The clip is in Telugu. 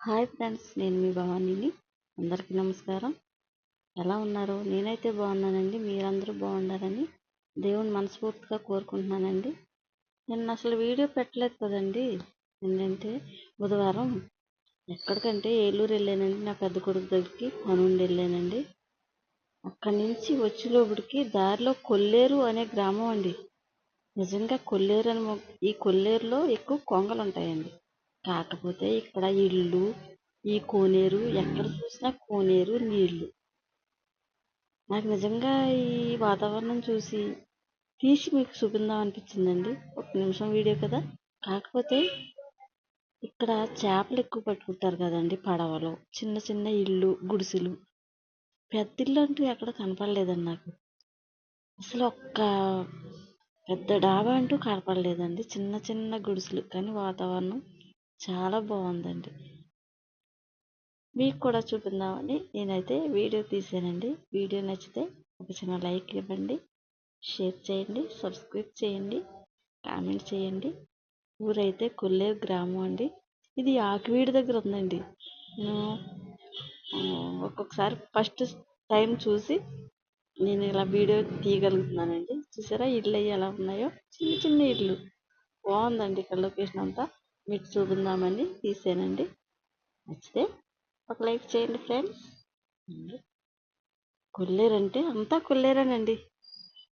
హాయ్ ఫ్రెండ్స్ నేను మీ భవానీని. అందరికీ నమస్కారం. ఎలా ఉన్నారు? నేనైతే బాగున్నానండి. మీరందరూ బాగున్నారని దేవుని మనస్ఫూర్తిగా కోరుకుంటున్నానండి. నిన్న అసలు వీడియో పెట్టలేదు కదండి. ఏంటంటే బుధవారం ఎక్కడికంటే ఏలూరు వెళ్ళానండి. నా పెద్ద కొడుకు దగ్గరికి పనుండి వెళ్ళానండి. అక్కడి నుంచి వచ్చేలోపుడికి దారిలో కొల్లేరు అనే గ్రామం అండి. నిజంగా కొల్లేరు అని ఈ కొల్లేరులో ఎక్కువ కొంగలు ఉంటాయండి కాకపోతే ఇక్కడ ఇల్లు ఈ కోనేరు ఎక్కడ చూసినా కోనేరు నీళ్ళు. నాకు నిజంగా ఈ వాతావరణం చూసి తీసి మీకు చూపిందాం అనిపించిందండి. ఒక నిమిషం వీడియో కదా. కాకపోతే ఇక్కడ చేపలు ఎక్కువ పట్టుకుంటారు కదండి పడవలో. చిన్న చిన్న ఇల్లు గుడిసెలు. పెద్ద ఇల్లు అంటూ ఎక్కడ కనపడలేదండి నాకు. అసలు ఒక్క పెద్ద డాబా అంటూ కనపడలేదండి. చిన్న చిన్న గుడిసెలు. కానీ వాతావరణం చాలా బాగుందండి. మీకు కూడా చూపిందామని నేనైతే వీడియో తీసానండి. వీడియో నచ్చితే ఒక చిన్న లైక్ ఇవ్వండి. షేర్ చేయండి. సబ్స్క్రైబ్ చేయండి. కామెంట్ చేయండి. ఊరైతే కొల్లేరు గ్రామం అండి. ఇది ఆకివీడి దగ్గర ఉందండి. నేను ఒక్కొక్కసారి ఫస్ట్ టైం చూసి నేను ఇలా వీడియో తీయగలుగుతున్నానండి. చూసారా? ఇల్లు అవి ఎలా ఉన్నాయో? చిన్న చిన్న ఇల్లు బాగుందండి ఇక్కడ లొకేషన్ అంతా. మీకు చూపిందామని తీసానండి. నచ్చితే ఒక లైక్ చేయండి ఫ్రెండ్స్. కొల్లేరు అంటే అంతా కొల్లేరేనండి.